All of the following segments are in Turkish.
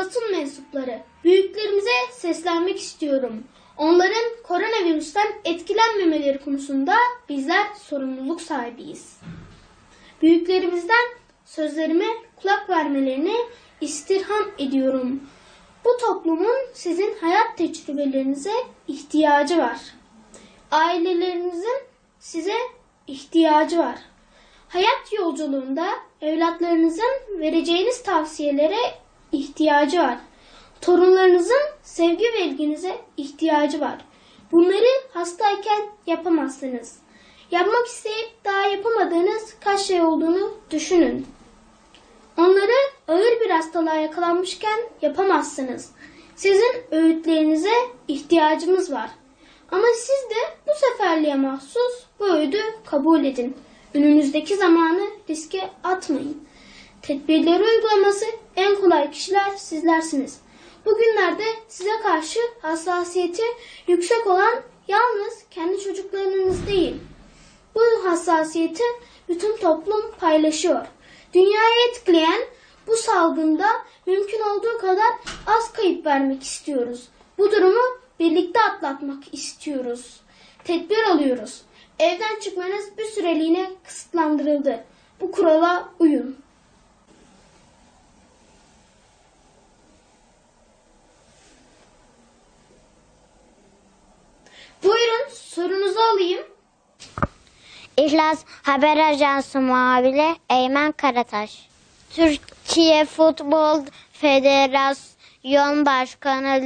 basın mensupları, büyüklerimize seslenmek istiyorum. Onların koronavirüsten etkilenmemeleri konusunda bizler sorumluluk sahibiyiz. Büyüklerimizden sözlerime kulak vermelerini istirham ediyorum. Bu toplumun sizin hayat tecrübelerinize ihtiyacı var. Ailelerinizin size ihtiyacı var. Hayat yolculuğunda evlatlarınızın vereceğiniz tavsiyelere ihtiyacı var. Torunlarınızın sevgi ve ilginize ihtiyacı var. Bunları hastayken yapamazsınız. Yapmak isteyip daha yapamadığınız kaç şey olduğunu düşünün. Onları ağır bir hastalığa yakalanmışken yapamazsınız. Sizin öğütlerinize ihtiyacımız var. Ama siz de bu seferliğe mahsus bu öğüdü kabul edin. Önünüzdeki zamanı riske atmayın. Tedbirleri uygulaması en kolay kişiler sizlersiniz. Bugünlerde size karşı hassasiyeti yüksek olan yalnız kendi çocuklarınız değil. Bu hassasiyeti bütün toplum paylaşıyor. Dünyayı etkileyen bu salgında mümkün olduğu kadar az kayıp vermek istiyoruz. Bu durumu birlikte atlatmak istiyoruz. Tedbir alıyoruz. Evden çıkmanız bir süreliğine kısıtlandırıldı. Bu kurala uyun. Sorunuzu alayım. İhlas Haber Ajansı muhabiri Eymen Karataş. Türkiye Futbol Federasyon Başkanı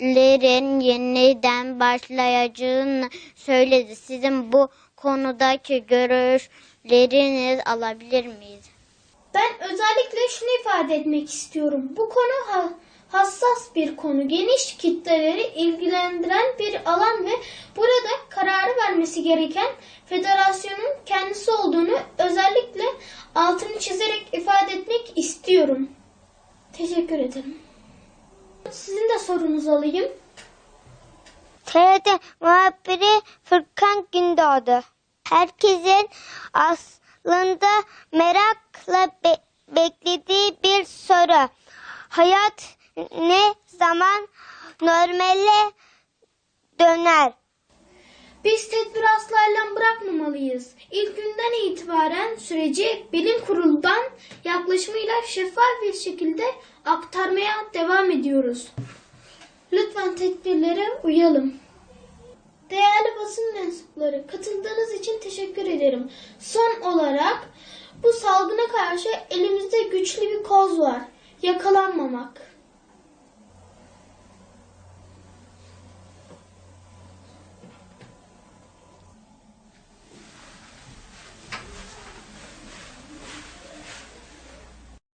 liglerin yeniden başlayacağını söyledi. Sizin bu konudaki görüşleriniz alabilir miyiz? Ben özellikle şunu ifade etmek istiyorum. Bu konu ha- hassas bir konu. Geniş kitleleri ilgilendiren bir alan ve burada kararı vermesi gereken federasyonun kendisi olduğunu özellikle altını çizerek ifade etmek istiyorum. Teşekkür ederim. Sizin de sorunuzu alayım. TRT muhabiri Furkan Gündoğdu. Herkesin aslında merakla be- beklediği bir soru. Hayat ne zaman normale döner? Biz tedbir asla elden bırakmamalıyız. İlk günden itibaren süreci bilim kurulundan yaklaşımıyla şeffaf bir şekilde aktarmaya devam ediyoruz. Lütfen tedbirlere uyalım. Değerli basın mensupları, katıldığınız için teşekkür ederim. Son olarak bu salgına karşı elimizde güçlü bir koz var. Yakalanmamak.